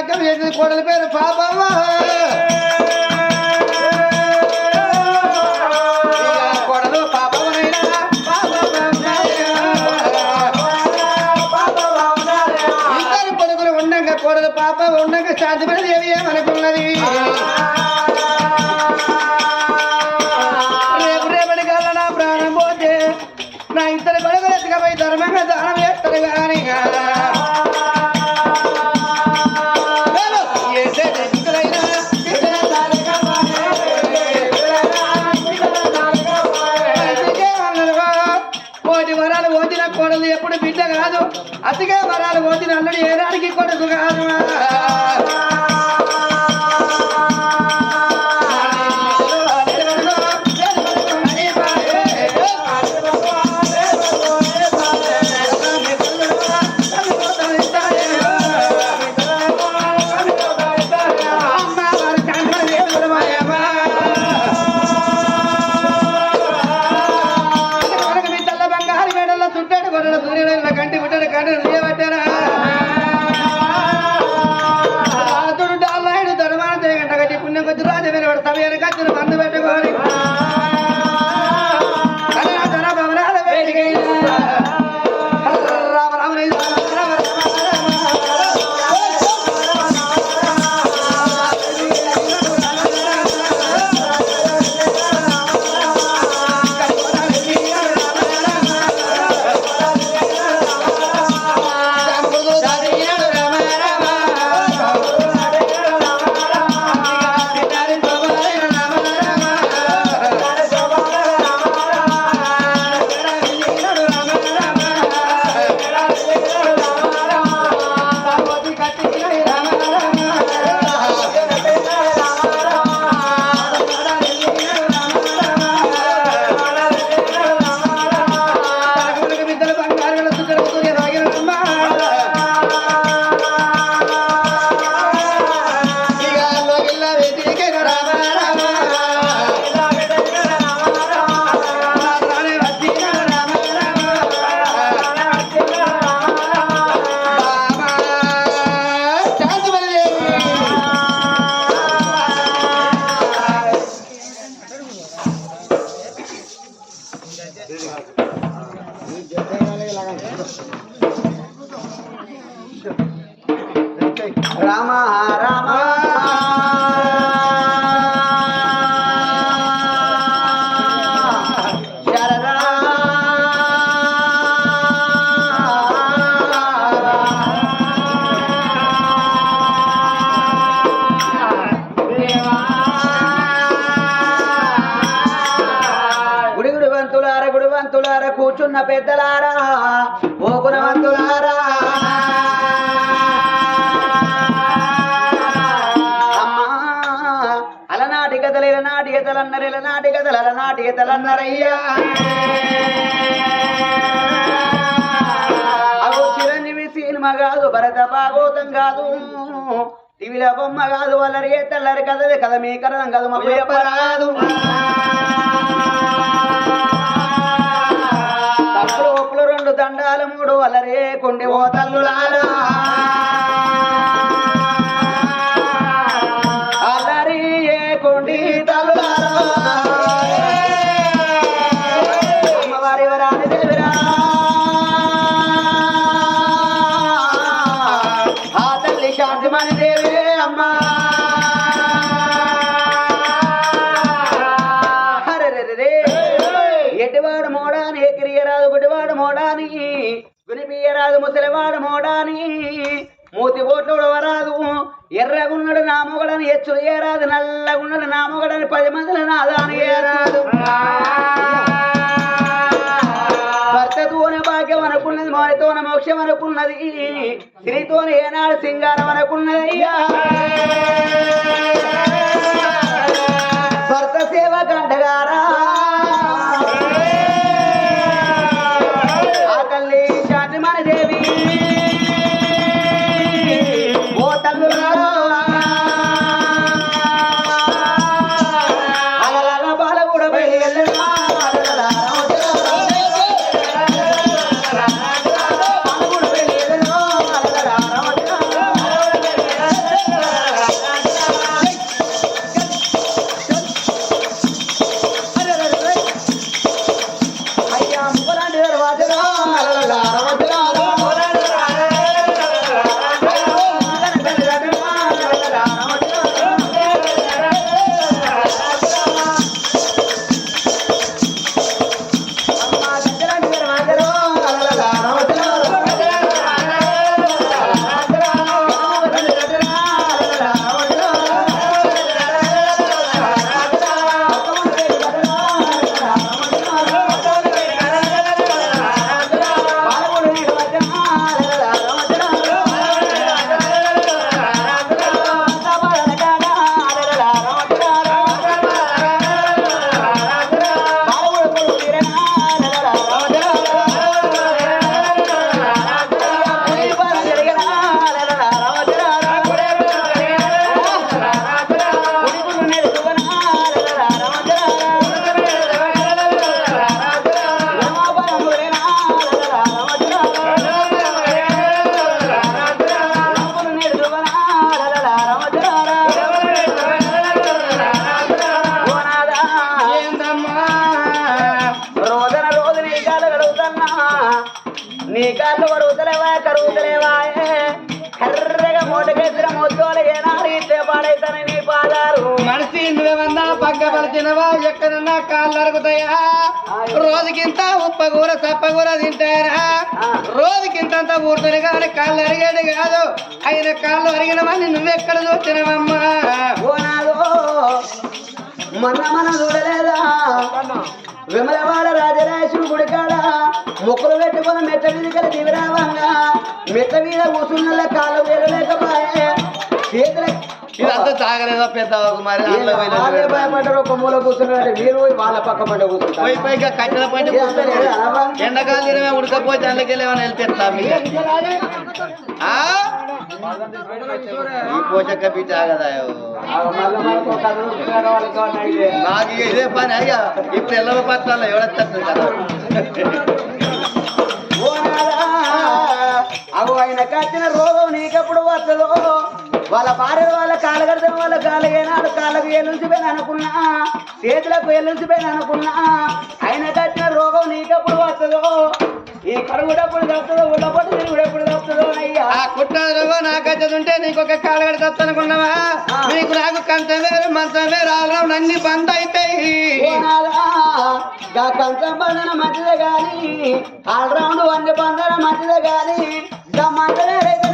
లగ్గం చేసింది కోడల పేరు పాపమ్మ. ఇద్దరు కొడుకులు ఉండంగా కోడలు పాప ఉండంగా శాంతిపడి దేవి ఏమనుకున్నది? వంతులార పెద్దలారా ఓ గుణవంతులారా అలనాటి కథలు ఇలనాటి కథలు ఇలనాటి కథలు అలనాటి కథలు అగో చిరంజీవి సినిమా కాదు భరత భాగోతం కాదు. టీవీల బొమ్మ కాదు వల్లరి ఏ తెల్లరి కదది కథ మీ కథం కాదు మా దండాలు మూడు వలరే కొండి ఓ తల్లులారా. మోడాని మూతి బోట్లు వరాదు ఎర్రగున్నడు నా మొగడని ఎచ్చు ఏరాదు. నల్లగున్నడు నా మొగడని పది మందిని నాదాని ఏరాదు. భర్తతోనే భాగ్యం అనుకున్నది మౌనితోనే మోక్షం అనుకున్నది. స్త్రీతోనే ఏనాడు సింగారం అనుకున్నది అయ్యా. భర్త సేవ గంటగారా నీకాళ్ళు అడుగుతలేవా కరుగుతలేవా కర్రగా మూటకెత్తిన మొద్దులు ఏనాడు ఇట్లే పాడైతానే నీ పాదాలు మనిషి నువ్వేమన్నా పగ్గపరిచినవా ఎక్కడన్నా కాళ్ళు అరుగుతాయా రోజుకింత ఉప్పకూర చప్పకూర తింటారా రోజుకింతంత ఊరుతుంది కానీ కాళ్ళు అరిగేది కాదు ఆయన కాళ్ళు అరిగినవని నువ్వెక్కడ చూసినవమ్మా మన మనం చూడలేదా విమలవాడ రాజరాజు గుడికాడా మొక్కలు పెట్టుకుని మెట్ట మీద దివిరావంగా మెట్ట మీద కూర్చున్న కాళ్ళు వేయలేకపోయే చేతుల. ఇదంతా తాగలేదా పెద్ద మరి భయపడ్డారు ఒక మూల కూర్చున్నారంటే మీరు పోయి వాళ్ళ పక్క పంట కూర్చుంటారు. పైగా కట్టెల లేదా అవ్వ? ఎండకాలం తినమే ఉడకపోతే అందుకెళ్ళి ఏమైనా వెళ్తే ఎట్లా పోషక బిడ్డ ఆగదా ఆ? మళ్ళా మనకు ఒక కథ చూస్తున్నారు వాళ్ళకి ఏమన్నా అయితే. నాకు ఇదే పని అయ్యా. ఇప్పుడు ఎల్లవ పట్టాల ఎవడొచ్చారు కదా అవు ఆయన కట్టిన రోగం నీకెప్పుడు వస్తుందో? వాళ్ళ భార్య వాళ్ళ కాలు వాళ్ళ కాలు ఏనాడు కాళ్ళకు ఎల్లుంచిపోయిన అనుకున్నా? చేతులకు ఎల్లుంచిపోయిన అనుకున్నా? ఆయన కట్టిన రోగం నీకెప్పుడు వస్తుందో? ఈ కడుగు డబ్బులు తిరుగుడు ఎప్పుడు తప్పుతుందో అయ్యా? ఆ కుట్టారు నాకు వచ్చేది నీకు ఒక కాలు కడతా అనుకున్నావా నీకు నాకు కంచం వేరు మంచం వేరు ఆల్రౌండ్ అన్ని బంద్గా కంచం బంధన మంచిదే గాని ఆల్రౌండ్ అన్ని బంధన మంచిదే గాని గా మంచమే రైతు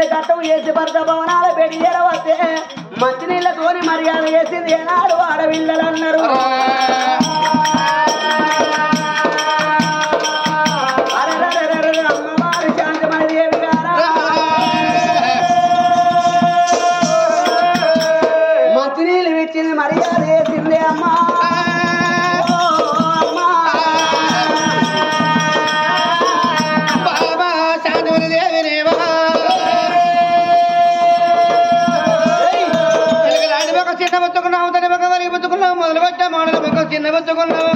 పొద్దుందాక బండలు కట్టం భర్త భవనాల పెట్టి వస్తే మంచినీళ్ళతోని మర్యాద చేసింది ఏనాడు ఆడపిల్లలు అన్నారు. వరి మొదలుపెట్ట మొదలు పెట్ట చిన్న బతుకున్నావు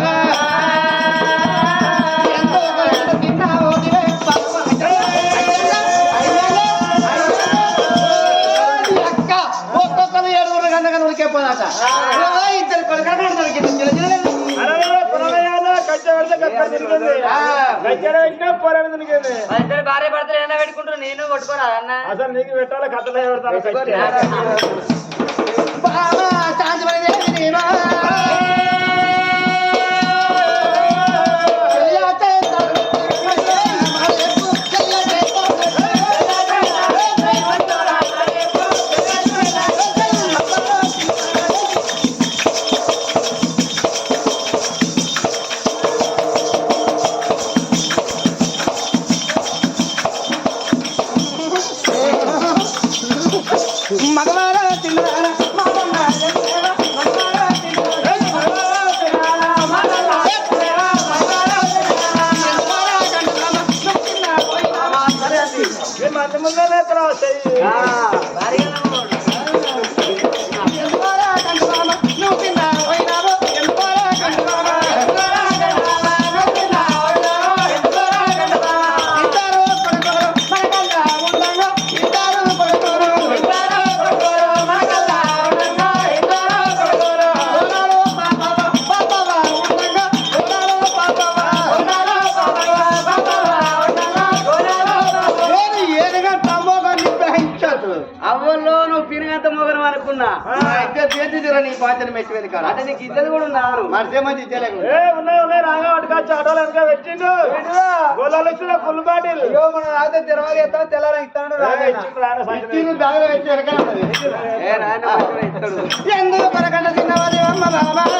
ఒక్కొక్కరు ఏడుగురు గంటగా ఉడికే పోదాట ఇద్దరు ఇద్దరు భార్య భర్తలు ఏమైనా పెట్టుకుంటారు నేను కొట్టుకోరా అన్న. అసలు నీకు పెట్టాలి కథలే పెడతాను మరిసే మంది ఇచ్చేలేకుండా ఏ ఉన్నాయి ఉన్నాయి రాగా పట్టుకొచ్చి ఆటోలు వెనక పెట్టిండు. గొల్లలు ఇచ్చిన ఫుల్ బాటిల్. అయ్యో మనం రాత్రి తెరవాలి తెల్లారా పెట్టి. ఎందుకు తిన్నవాది అమ్మ బాబా.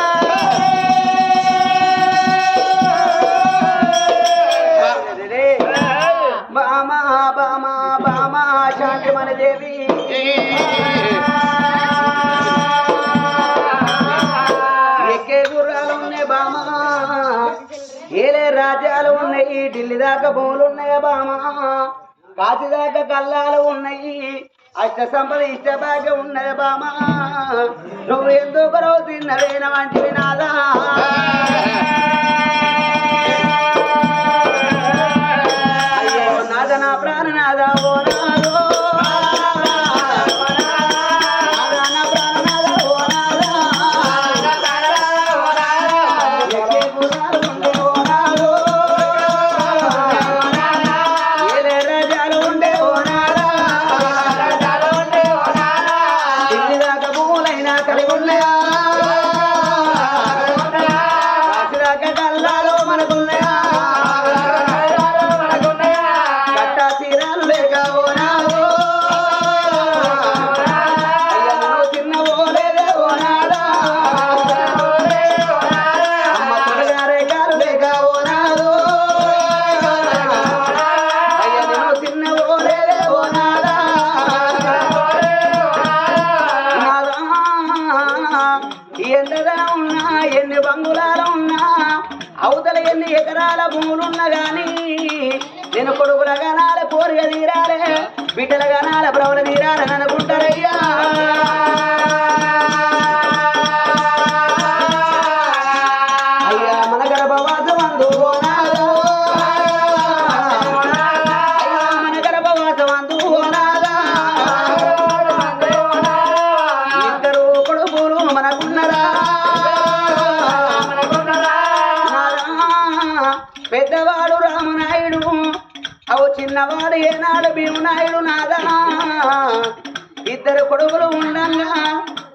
బామా బామా బామా శాంతి మన దేవి బామా. ఏలే రాజ్యాలు ఉన్నాయి ఢిల్లీ దాకా భూములు ఉన్నాయా బామా. కాశీ దాకా కల్లాలు ఉన్నాయి అష్ట సంపద ఇష్ట భాగ్యం ఉన్నది బామా. నువ్వు ఎందుకు రోజు తిన్నవేన వంటివి నాదా?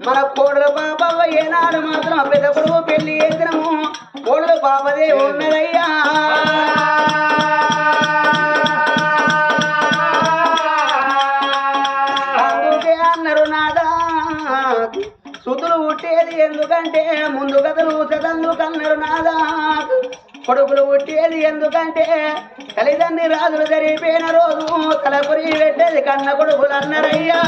మన కోడల పాప ఏనాడు మాత్రం పెద్ద కొడుకు పెళ్ళి చేసినము. కోడల బాబదే ఉన్నదయ్యా. అందుకే అన్నారు నాదా సుతులు పుట్టేది ఎందుకంటే ముందు కథలు చదన్నుకన్నారు నాదా కొడుకులు పుట్టేది ఎందుకంటే తల్లిదండ్రి రాజులు జరిగిపోయిన రోజు తలపురి పెట్టేది కన్న కొడుకులు అన్నారయ్యా.